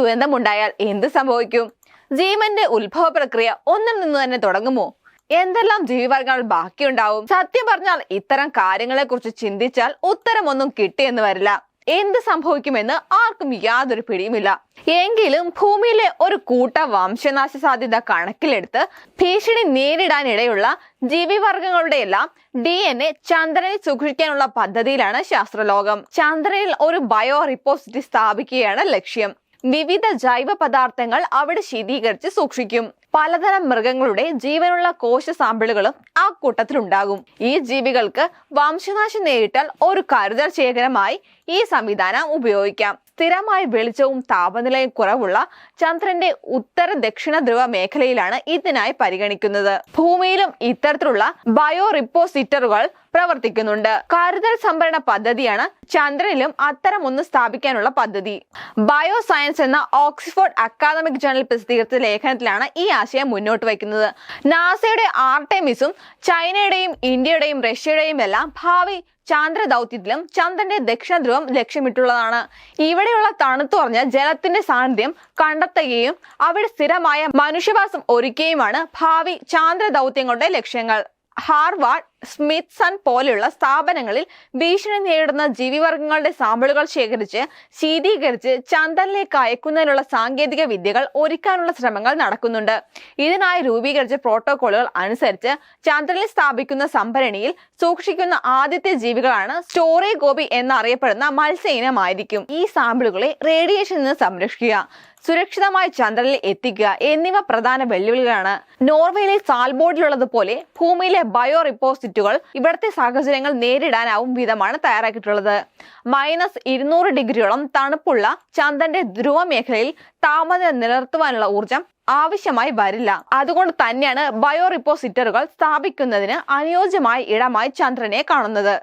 ദുരന്തമുണ്ടായാൽ എന്ത് സംഭവിക്കും? ജീവന്റെ ഉത്ഭവ പ്രക്രിയ ഒന്നിൽ നിന്ന് തന്നെ തുടങ്ങുമോ? എന്തെല്ലാം ജീവിവർഗങ്ങൾ ബാക്കിയുണ്ടാവും? സത്യം പറഞ്ഞാൽ ഇത്തരം കാര്യങ്ങളെ കുറിച്ച് ചിന്തിച്ചാൽ ഉത്തരമൊന്നും കിട്ടിയെന്ന് വരില്ല. എന്ത് സംഭവിക്കുമെന്ന് ആർക്കും യാതൊരു പിടിയുമില്ല. എങ്കിലും ഭൂമിയിലെ ഒരു കൂട്ട വംശനാശ സാധ്യത കണക്കിലെടുത്ത് ഭീഷണി നേരിടാനിടയുള്ള ജീവിവർഗങ്ങളുടെ എല്ലാം ഡി എൻ എ ചന്ദ്രനിൽ സൂക്ഷിക്കാനുള്ള പദ്ധതിയിലാണ് ശാസ്ത്രലോകം. ചന്ദ്രനിൽ ഒരു ബയോ റിപ്പോസിറ്ററി സ്ഥാപിക്കുകയാണ് ലക്ഷ്യം. വിവിധ ജൈവ പദാർത്ഥങ്ങൾ അവിടെ ശീതീകരിച്ച് സൂക്ഷിക്കും. പലതരം മൃഗങ്ങളുടെ ജീവനുള്ള കോശ സാമ്പിളുകളും ആ കൂട്ടത്തിലുണ്ടാകും. ഈ ജീവികൾക്ക് വംശനാശം നേരിട്ടാൽ ഒരു കരുതൽ ശേഖരമായി ഈ സംവിധാനം ഉപയോഗിക്കാം. സ്ഥിരമായ വെളിച്ചവും താപനിലയും കുറവുള്ള ചന്ദ്രന്റെ ഉത്തര ദക്ഷിണ ധ്രുവ മേഖലയിലാണ് ഇതിനായി പരിഗണിക്കുന്നത്. ഭൂമിയിലും ഇത്തരത്തിലുള്ള ബയോ റിപ്പോസിറ്ററുകൾ പ്രവർത്തിക്കുന്നുണ്ട്. കരുതൽ സംഭരണ പദ്ധതിയാണ് ചന്ദ്രനിലും അത്തരം ഒന്ന് സ്ഥാപിക്കാനുള്ള പദ്ധതി. ബയോ സയൻസ് എന്ന ഓക്സ്ഫോർഡ് അക്കാദമിക് ജേണൽ പ്രസിദ്ധീകരിച്ച ലേഖനത്തിലാണ് ഈ ആശയം മുന്നോട്ട് വയ്ക്കുന്നത്. നാസയുടെ ആർട്ടെമിസും ചൈനയുടെയും ഇന്ത്യയുടെയും റഷ്യയുടെയും എല്ലാം ഭാവി ചാന്ദ്ര ദൗത്യത്തിലും ചന്ദ്രന്റെ ദക്ഷിണ ധ്രുവം ലക്ഷ്യമിട്ടുള്ളതാണ്. ഇവിടെയുള്ള തണുത്തുറഞ്ഞ ജലത്തിന്റെ സാന്നിധ്യം കണ്ടെത്തുകയും അവിടെ സ്ഥിരമായ മനുഷ്യവാസം ഒരുക്കുകയുമാണ് ഭാവി ചാന്ദ്ര ദൗത്യങ്ങളുടെ ലക്ഷ്യങ്ങൾ. ഹാർവാർഡ് സ്മിത്സൺ പോലെയുള്ള സ്ഥാപനങ്ങളിൽ ഭീഷണി നേരിടുന്ന ജീവിവർഗങ്ങളുടെ സാമ്പിളുകൾ ശേഖരിച്ച് ശീതീകരിച്ച് ചന്ദ്രനിലേക്ക് അയക്കുന്നതിനുള്ള സാങ്കേതിക വിദ്യകൾ ഒരുക്കാനുള്ള ശ്രമങ്ങൾ നടക്കുന്നുണ്ട്. ഇതിനായി രൂപീകരിച്ച പ്രോട്ടോകോളുകൾ അനുസരിച്ച് ചന്ദ്രനിൽ സ്ഥാപിക്കുന്ന സംഭരണിയിൽ സൂക്ഷിക്കുന്ന ആദ്യത്തെ ജീവികളാണ് സ്റ്റോറി ഗോപി എന്നറിയപ്പെടുന്ന മത്സ്യ ഇനമായിരിക്കും ഈ സാമ്പിളുകളെ റേഡിയേഷനിൽ നിന്ന് സംരക്ഷിക്കുക സുരക്ഷിതമായി ചന്ദ്രനിൽ എത്തിക്കുക എന്നിവ പ്രധാന വെല്ലുവിളികളാണ്. നോർവേയിലെ സാൽബോർഡിലുള്ളതുപോലെ ഭൂമിയിലെ ബയോ റിപ്പോസിറ്റുകൾ ഇവിടുത്തെ സാഹചര്യങ്ങൾ നേരിടാനാവും വിധമാണ് തയ്യാറാക്കിയിട്ടുള്ളത്. മൈനസ് ഇരുന്നൂറ് ഡിഗ്രിയോളം തണുപ്പുള്ള ചന്ദ്രന്റെ ധ്രുവ മേഖലയിൽ താപനില നിലനിർത്തുവാനുള്ള ഊർജം ആവശ്യമായി വരില്ല. അതുകൊണ്ട് തന്നെയാണ് ബയോ റിപ്പോസിറ്ററുകൾ സ്ഥാപിക്കുന്നതിന് അനുയോജ്യമായ ഇടമായി ചന്ദ്രനെ കാണുന്നത്.